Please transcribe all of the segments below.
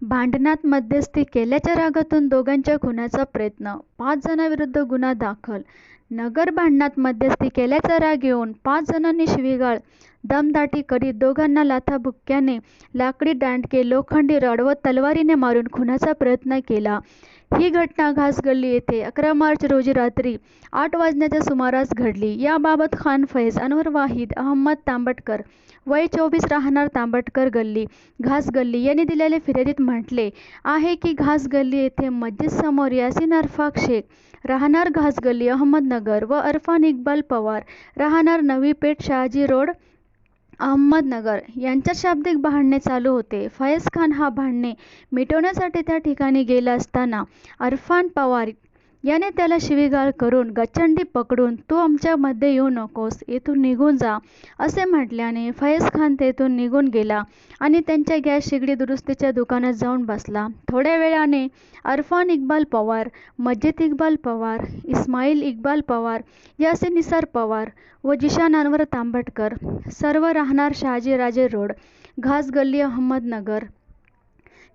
भांडणात मध्यस्थी केल्याच्या रागातून दोघांच्या खुनाचा प्रयत्न. पाच जणांविरुद्ध गुन्हा दाखल. नगर भांडणात मध्यस्थी केल्याचा राग येऊन पाच जणांनी शिवीगाळ दमदाटी करीत दोघांना लाथाबुक्क्याने लाकडी दांडके लोखंडी रॉड व तलवारीने मारून खुनाचा प्रयत्न केला. ही घटना घासगल्ली येथे अकरा मार्च रोजी रात्री आठ वाजण्याच्या सुमारास घडली. याबाबत खान फैज अनवर वाहिद अहमद तांबटकर वय चोवीस राहणार तांबटकर गल्ली घासगल्ली यांनी दिलेल्या फिर्यादीत म्हटले आहे की घासगल्ली येथे मस्जिद समोर यासिन अरफाक शेख राहणार घासगल्ली अहमदनगर व अरफान इक्बाल पवार राहणार नवी पेठ शहाजी रोड अहमदनगर यांच्यात शाब्दिक भांडणे चालू होते. फैज खान हा भांडणे मिटवण्यासाठी त्या ठिकाणी गेला असताना अरफान पवार याने त्याला शिवीगाळ करून गच्चंडी पकडून तू आमच्यामध्ये येऊ नकोस येथून निघून जा असे म्हटल्याने फैज खान तेथून निघून गेला आणि त्यांच्या गॅस शेगडी दुरुस्तीच्या दुकानात जाऊन बसला. थोड्या वेळाने अरफान इक्बाल पवार मज्जिद इक्बाल पवार इस्माईल इक्बाल पवार यासीन निसार पवार व जिशान अनवर तांबटकर. सर्व राहणार शहाजीराजे रोड घासगल्ली अहमदनगर.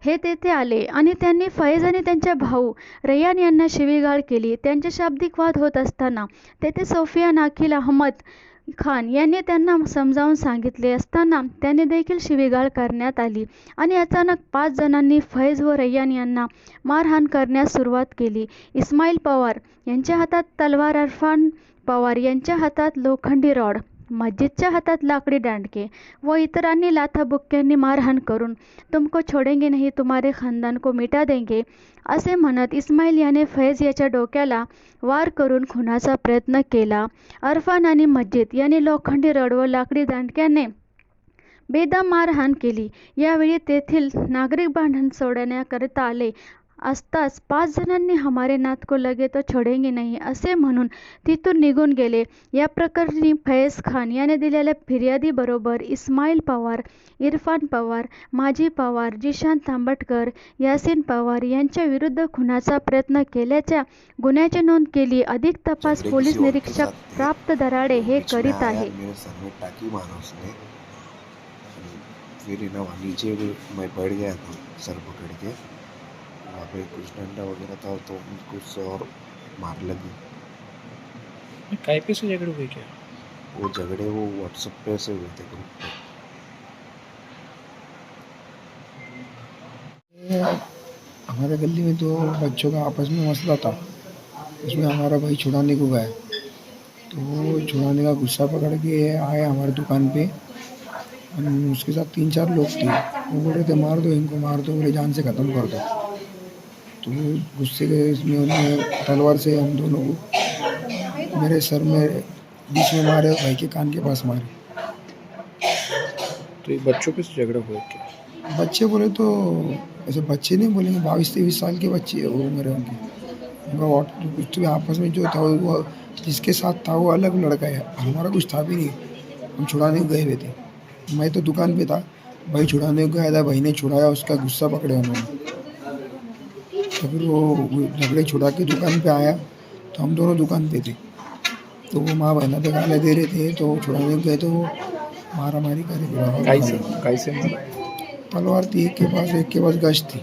हे तेथे आले आणि त्यांनी फैज आणि त्यांच्या भाऊ रैयान यांना शिवीगाळ केली. त्यांचे शाब्दिक वाद होत असताना तेथे सोफिया नाखिल अहमद खान यांनी त्यांना समजावून सांगितले असताना त्यांनी देखील शिवीगाळ करण्यात आली आणि अचानक पाच जणांनी फैज व रैयान यांना मारहाण करण्यास सुरुवात केली. इस्माईल पवार यांच्या हातात तलवार अरफान पवार यांच्या हातात लोखंडी रॉड मस्जिदच्या हातात लाकडी दांडके व इतरांनी लाथाबुक्क्यांनी मारहाण करून तुमको छोडेंगे नाही तुम्हारे खानदान को मिटा देंगे असे म्हणत इस्माईल याने फैज याच्या डोक्याला वार करून खुनाचा प्रयत्न केला. अरफान आणि मस्जिद यांनी लोखंडी रड व लाकडी दांडक्याने बेदम मारहाण केली. यावेळी तेथील नागरिक भांडण सोडवण्याकरिता आले. असताच पाच जणांनी हमारे नात को लगे तो छोडेंगे नाही असे म्हणून तिथून निघून गेले या प्रकरणी फैज खान याने दिलेल्या फिर्यादीबरोबर इस्माईल पवार इरफान पवार माजी पवार जिशान तांबटकर यासीन पवार यांच्या विरुद्ध खुनाचा प्रयत्न केल्याच्या गुन्ह्याची नोंद केली अधिक तपास पोलीस निरीक्षक। प्राप्त दराडे हे करीत आहे फिर ना नीचे मैं बैठ गया था सर पकड़ के वहाँ पे कुछ डंडा वगैरह था तो कुछ और मार लगी। काय पे से झगड़े हुए क्या? वो झगड़े वो व्हाट्सएप पे से हुए थे ग्रुप पे। हमारे गली में दो बच्चों का आपस में मसला था। उसमें हमारा भाई छुड़ाने को गया। तो वो छुड़ाने का गुस्सा पकड़ के आए हमारे दुकान पे। और उसके साथ तीन चार लोग थे। वो बोल रहे थे मार दो इनको मार दो मेरे जान से ख़त्म कर दो। गुस्से के इसमें उन्होंने तलवार से हम दोनों को मेरे सर में बीच में मारे और भाई के कान के पास मारे। तो ये बच्चों के से झगड़ा हुआ क्या? बच्चे बोले तो ऐसे बच्चे नहीं बोलेंगे बाईस तेईस साल के बच्चे वो मेरे उनके। उनका वॉट कुछ तो आपस में जो था वो जिसके साथ था वो अलग लड़का है। हमारा कुछ था भी नहीं। हम छुड़ाने गए हुए थे। मैं तो दुकान पे था। भाई छुड़ाने गया था भाई ने छुड़ाया उसका गुस्सा पकड़े उन्होंने। तो फिर वो झगड़े छुड़ा के दुकान पे आया तो हम दोनों दुकान पे थे। तो वो माँ बहना पे गाले दे रहे थे तो छुड़ाने गए तो मारा मारी करे काय से काय से मारा? तलवार थी एक के पास एक के पास गश थी।